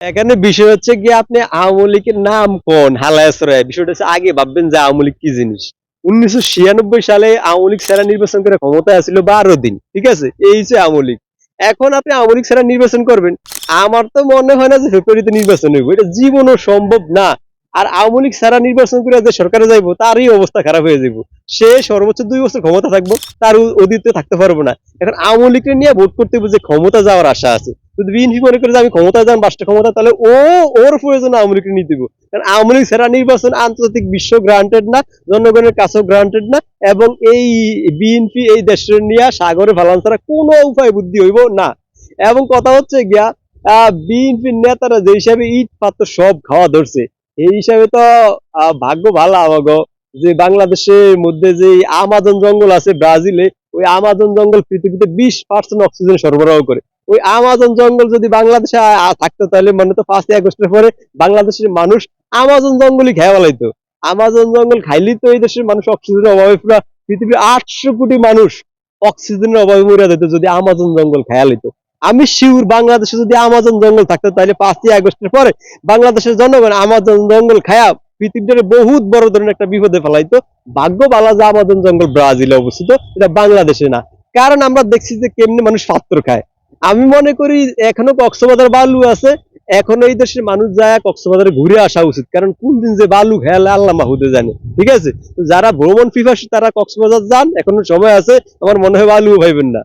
এখানে বিষয় হচ্ছে কি আপনি আওয়ামী লীগের নাম কোন? হালায়াসরায় বিষয়টা হচ্ছে আগে ভাববেন যে আওয়ামী লীগ কি জিনিস? উনিশশো ছিয়ানব্বই সালে আওয়ামী লীগ সেরা নির্বাচন করে ক্ষমতায় আসছিল বারো দিন, ঠিক আছে? এই হচ্ছে আওয়ামী লীগ। এখন আপনি আওয়ামী লীগ সেরা নির্বাচন করবেন। আমার তো মনে হয় না যে ফেব্রুয়ারিতে নির্বাচন হইব। এটা জীবনও সম্ভব না। আর আওয়ামী লীগ সারা নির্বাচন করে যে সরকারে যাইবো, তারই অবস্থা খারাপ হয়ে যাইব। সে সর্বোচ্চ দুই বছর ক্ষমতা থাকব, তার অতীতে থাকতে পারব না। এখন আওয়ামী লীগকে নিয়ে ভোট করতে যে ক্ষমতা যাওয়ার আশা আছে। যদি বিএনপি মনে করে যে আমি ক্ষমতা যান রাষ্ট্র ক্ষমতা তাহলে ও, ওর প্রয়োজন আওয়ামী লীগকে নিতে দিব। কারণ আওয়ামী লীগ সেরা নির্বাচন আন্তর্জাতিক বিশ্ব গ্রান্টেড না, জনগণের কাছেও গ্রান্টেড না, এবং এই বিএনপি, এই দেশের নিয়ে সাগরে ফালান ছাড়া কোনো উপায় বুদ্ধি হইব না। এবং কথা হচ্ছে গিয়া বিএনপির নেতারা যে হিসাবে ইট পাত্র সব খাওয়া ধরছে, এই হিসাবে তো ভাগ্য ভালো আমাগো যে বাংলাদেশের মধ্যে যে আমাজন জঙ্গল আছে ব্রাজিলে, ওই আমাজন জঙ্গল পৃথিবীতে বিশ পার্সেন্ট অক্সিজেন সরবরাহ করে। ওই আমাজন জঙ্গল যদি বাংলাদেশে থাকতো তাহলে মানে তো পাঁচই আগস্টের পরে বাংলাদেশের মানুষ আমাজন জঙ্গলই খেয়ে ফেলাইতো। আমাজন জঙ্গল খাইলেই তো এই দেশের মানুষ অক্সিজেনের অভাবে পুরো পৃথিবীর আটশো কোটি মানুষ অক্সিজেনের অভাবে মরে যেত যদি আমাজন জঙ্গল খেয়া লইত আমি শিউর বাংলাদেশে যদি আমাজন জঙ্গল থাকতো তাহলে পাঁচই আগস্টের পরে বাংলাদেশের জনগণ আমাজন জঙ্গল খায়া পৃথিবীর বহুত বড় ধরনের একটা বিপদে ফেলাইতো। ভাগ্য বালা যে আমাজন জঙ্গল ব্রাজিলে অবস্থিত, এটা বাংলাদেশে না। কারণ আমরা দেখছি যে কেমনি মানুষ পাত্র খায়। আমি মনে করি এখনও কক্সবাজার বালু আছে, এখন এই দেশের মানুষ যায় কক্সবাজারে ঘুরে আসা উচিত, কারণ কোন দিন যে বালু খেয়াল আল্লাহ মাহুদে জানে, ঠিক আছে? যারা ভ্রমণ পিপাসী তারা কক্সবাজার যান, এখনও সময় আছে, আমার মনে হয় বালু ভাইবেন না।